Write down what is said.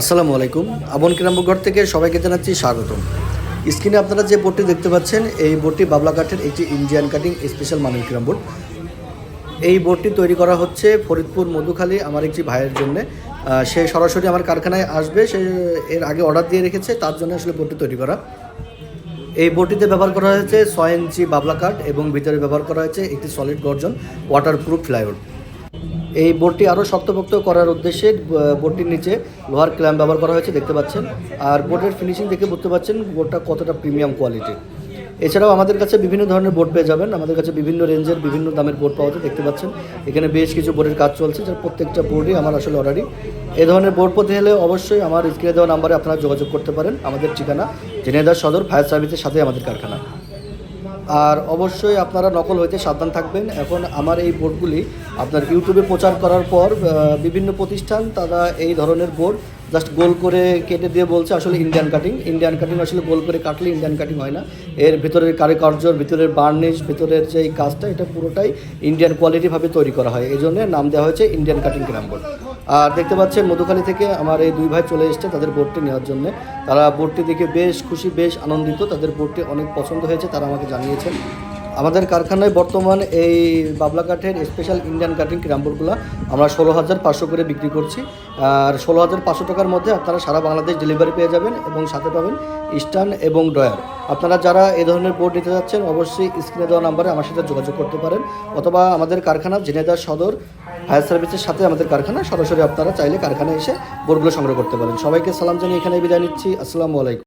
আসসালামু আলাইকুম। আবন কিরামপুরগড় থেকে সবাইকে জানাচ্ছি স্বাগতম। স্ক্রিনে আপনারা যে বোর্ডটি দেখতে পাচ্ছেন, এই বোর্ডটি বাবলা কাঠের একটি ইন্ডিয়ান কাটিং স্পেশাল মানের কিরাম বোর্ড এই বোর্ডটি তৈরি করা হচ্ছে ফরিদপুর মধুখালী আমার একটি ভাইয়ের জন্য। সে সরাসরি আমার কারখানায় আসবে, সে এর আগে অর্ডার দিয়ে রেখেছে, তার জন্য আসলে বোর্ডটি তৈরি করা। এই বোর্ডটিতে ব্যবহার করা হয়েছে ছয় ইঞ্চি বাবলা কাঠ এবং ভিতরে ব্যবহার করা হয়েছে একটি সলিড গর্জন ওয়াটারপ্রুফ ফ্লাইউড এই বোর্ডটি আরও শক্তপোক্ত করার উদ্দেশ্যে বোর্ডটির নিচে লোহার ক্ল্যাম্প ব্যবহার করা হয়েছে, দেখতে পাচ্ছেন। আর বোর্ডের ফিনিশিং দেখে বুঝতে পারছেন বোর্ডটা কতটা প্রিমিয়াম কোয়ালিটি এছাড়াও আমাদের কাছে বিভিন্ন ধরনের বোর্ড পেয়ে যাবেন। আমাদের কাছে বিভিন্ন রেঞ্জের বিভিন্ন দামের বোর্ড পাওয়া যায়, দেখতে পাচ্ছেন। এখানে বেশ কিছু বোর্ডের কাজ চলছে, যার প্রত্যেকটা বোর্ডই আমার আসলে অর্ডারই এ ধরনের বোর্ড পেতে হলে অবশ্যই আমার স্ক্রিনে দেওয়া নাম্বারে আপনারা যোগাযোগ করতে পারেন। আমাদের ঠিকানা জেনেদার সদর ফায়ার সার্ভিসের সাথে আমাদের কারখানা। আর অবশ্যই আপনারা নকল হইতে সাবধান থাকবেন। এখন আমার এই বোর্ডগুলি আপনার ইউটিউবে প্রচার করার পর বিভিন্ন প্রতিষ্ঠান তারা এই ধরনের বোর্ড জাস্ট গোল করে কেটে দিয়ে বলছে আসলে ইন্ডিয়ান কাটিং ইন্ডিয়ান কাটিং আসলে গোল করে কাটলে ইন্ডিয়ান কাটিং হয় না। এর ভিতরের কারিকার্যর ভিতরের বার্নিশ ভিতরের যে কাজটা, এটা পুরোটাই ইন্ডিয়ান কোয়ালিটিভাবে তৈরি করা হয়। এই নাম দেওয়া হয়েছে ইন্ডিয়ান কাটিং গ্রাম বোর্ড আর দেখতে পাচ্ছেন মধুখালী থেকে আমার এই দুই ভাই চলে এসেছে তাদের বোর্ডটি নেওয়ার জন্য। তারা বোর্ডটি দেখে বেশ খুশি, বেশ আনন্দিত। তাদের বোর্ডটি অনেক পছন্দ হয়েছে, তারা আমাকে জানিয়েছেন আমাদের কারখানায় বর্তমান এই বাবলা কাঠের স্পেশাল ইন্ডিয়ান কাটিং ক্রামবোর্ডগুলো আমরা ষোলো হাজার পাঁচশো করে বিক্রি করছি। আর ষোলো হাজার পাঁচশো টাকার মধ্যে আপনারা সারা বাংলাদেশ ডেলিভারি পেয়ে যাবেন এবং সাথে পাবেন স্টান এবং ডয়ার আপনারা যারা এ ধরনের বোর্ড নিতে যাচ্ছেন, অবশ্যই স্ক্রিনে দেওয়া নাম্বারে আমার সাথে যোগাযোগ করতে পারেন। অথবা আমাদের কারখানা, জেনেদার সদর ফায়ার সার্ভিসের সাথে আমাদের কারখানা, সরাসরি আপনারা চাইলে কারখানায় এসে বোর্ডগুলো সংগ্রহ করতে পারেন। সবাইকে সালাম জানিয়ে এখানে বিদায় নিচ্ছি। আসসালামু আলাইকুম।